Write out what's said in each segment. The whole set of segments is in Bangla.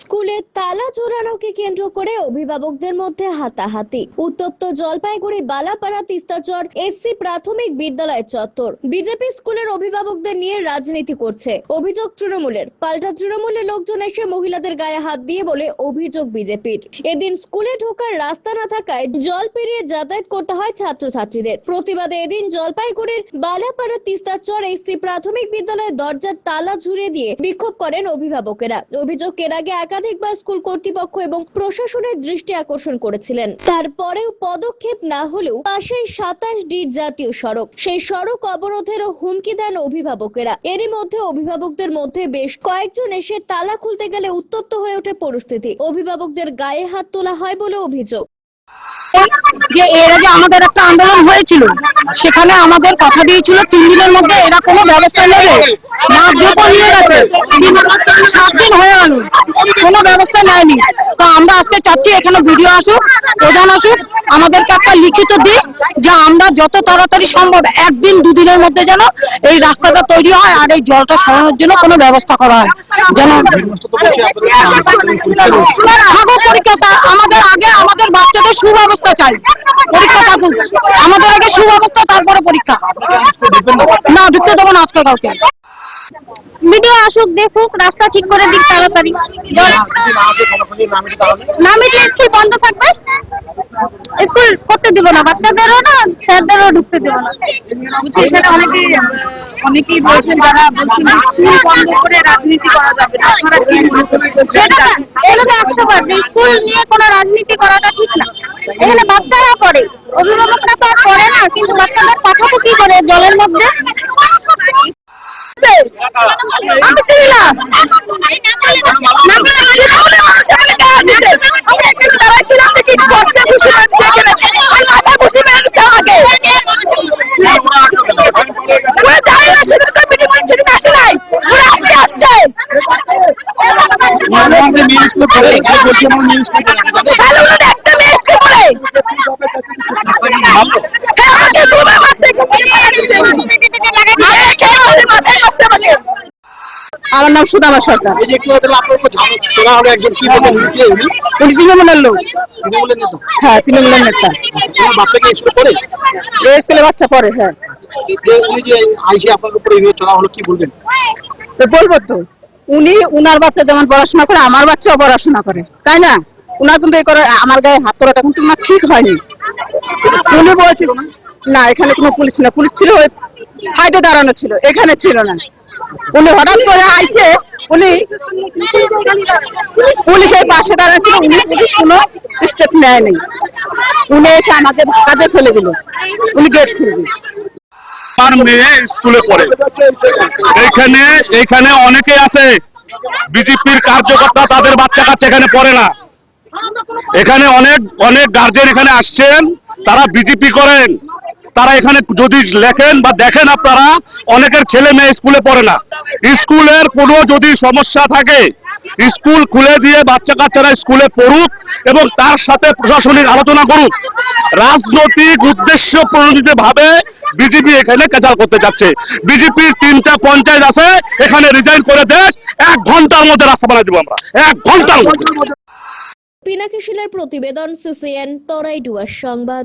স্কুলে তালা জোড়ানোকে কেন্দ্র করে অভিভাবকদের মধ্যে হাতাহাতি। উত্তপ্ত জলপাইগুড়ি বালাপাড়া তিস্তাচর এসসি প্রাথমিক বিদ্যালয় চত্বর। বিজেপি স্কুলের অভিভাবকদের নিয়ে রাজনীতি করছে। অভিযোগ তৃণমূলের। পাল্টা তৃণমূলের লোকজন এসে মহিলাদের গায়ে হাত দিয়ে বলে অভিযোগ বিজেপির। এদিন স্কুলে ঢোকার রাস্তা না থাকায় জল পেরিয়ে যাতায়াত করতে হয় ছাত্রছাত্রীদের। প্রতিবাদে এদিন জলপাইগুড়ির বালাপাড়া তিস্তাচর এসসি প্রাথমিক বিদ্যালয়ের দরজার তালা ঝুড়ে দিয়ে বিক্ষোভ করেন অভিভাবকেরা। অভিযোগ এর আগে একাধিকবার স্কুল কর্তৃপক্ষ এবং প্রশাসনের দৃষ্টি আকর্ষণ করেছিলেন। তারপরেও পদক্ষেপ না হলেও পাশেই সাতাশ ডি জাতীয় সড়ক। সেই সড়ক অবরোধেরও হুমকি দেন অভিভাবকেরা। এরই মধ্যে অভিভাবকদের মধ্যে বেশ কয়েকজন এসে তালা খুলতে গেলে উত্তপ্ত হয়ে ওঠে পরিস্থিতি। অভিভাবকদের গায়ে হাত তোলা হয় বলে অভিযোগ। যে এর আগে আমাদের একটা আন্দোলন হয়েছিল সেখানে আমাদের কথা দিয়েছিল তিন দিনের মধ্যে এরা কোনো ব্যবস্থা নেবে। না গ্রুপও নিয়ে গেছে সাত দিন হয়ে গেল কোনো ব্যবস্থা নেয়নি। তো আমরা আজকে চাচ্ছি এখানে ভিডিও আসুক প্রধান আসুক আমাদেরকে একটা লিখিত দিক যে আমরা যত তাড়াতাড়ি সম্ভব একদিন দুদিনের মধ্যে যেন এই রাস্তাটা তৈরি হয় আর এই জলটা সরানোর জন্য কোনো ব্যবস্থা করা হয়। যেন পরীক্ষা আমাদের আগে আমাদের বাচ্চাদের সুব্যবস্থা চাই। পরীক্ষা থাকুক আমাদের আগে সুব্যবস্থা তারপরে পরীক্ষা। না ঢুকতে দেবো না আজকে কাউকে। ভিডিও আসুক দেখুক রাস্তা ঠিক করে দিক তাড়াতাড়ি। না মিটলে স্কুল বন্ধ থাকবে? স্কুল করতে দিব না বাচ্চাদেরও না স্যারদেরও ঢুকতে দিব না। এখানে অনেকেই অনেকেই বলছেন যারা বলছেন স্কুল বন্ধ করে রাজনীতি করা যাবে না? সেটা সেটা তো একশো বার যে স্কুল নিয়ে কোনো রাজনীতি করাটা ঠিক না। এখানে বাচ্চারা করে। অভিভাবকরা তো আর করে না কিন্তু বাচ্চাদের পাঠাবো কি করে জলের মধ্যে? একটা মেয়ে স্কুল পড়ে। আমার নাম সুদামা সরকার। এই যে একটু হয়তো আপনার উপর ঝামেলা তোলা একজন কি বলবেন কে উনি উনি তৃণমূলের লোক। তৃণমূলের নেতা? হ্যাঁ তৃণমূলের নেতা। স্কুলে পড়ে? এই স্কুলে বাচ্চা পড়ে হ্যাঁ। যে উনি যে আইসি আপনার উপরে এভাবে চলা হলো কি বলবেন? তো বলব তো উনি উনার বাচ্চা যেমন পড়াশোনা করে আমার বাচ্চাও পড়াশোনা করে। তাই না? উনার কিন্তু এই করে আমার গায়ে হাত তোলাটা কিন্তু উনার ঠিক হয়নি। উনি বলছিল, না, এখানে কোনো পুলিশ ছিল পুলিশ ছিল ওই সাইডে দাঁড়ানো ছিল, এখানে ছিল না। উনি হঠাৎ করে আইসে, উনি পুলিশ এই পাশে দাঁড়ানো ছিল, উনি পুলিশ কোনো স্টেপ নেয়নি, উনি এসে আমাকে ধাক্কাতে ফেলে দিল। উনি গেট খুলে দিল। আমার এখানে এখানে অনেকে আছে। বিজেপির কার্যকর্তা তাদের বাচ্চা কাচ্চা এখানে পড়ে না। এখানে অনেক অনেক গার্জেন এখানে আসছেন, তারা বিজেপি করেন। তারা এখানে যদি লেখেন বা দেখেন আপনারা, অনেকের ছেলে মেয়ে স্কুলে পড়ে না। স্কুলের কোনো যদি সমস্যা থাকে, স্কুল খুলে দিয়ে বাচ্চা কাচ্চারা স্কুলে পড়ুক এবং তার সাথে প্রশাসনিক আলোচনা করুক। রাজনৈতিক উদ্দেশ্য প্রণোদিত ভাবে বিজেপি এখানে কেচাল করতে যাচ্ছে। বিজেপির তিনটা পঞ্চায়েত আছে, এখানে রিজাইন করে দেখ এক ঘণ্টার মধ্যে রাস্তা বানাই দেবো আমরা। এক ঘণ্টার মধ্যে। পিনাকি শিলের প্রতিবেদন সিসিএন তরাইডুয়ার সংবাদ।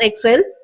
Excel.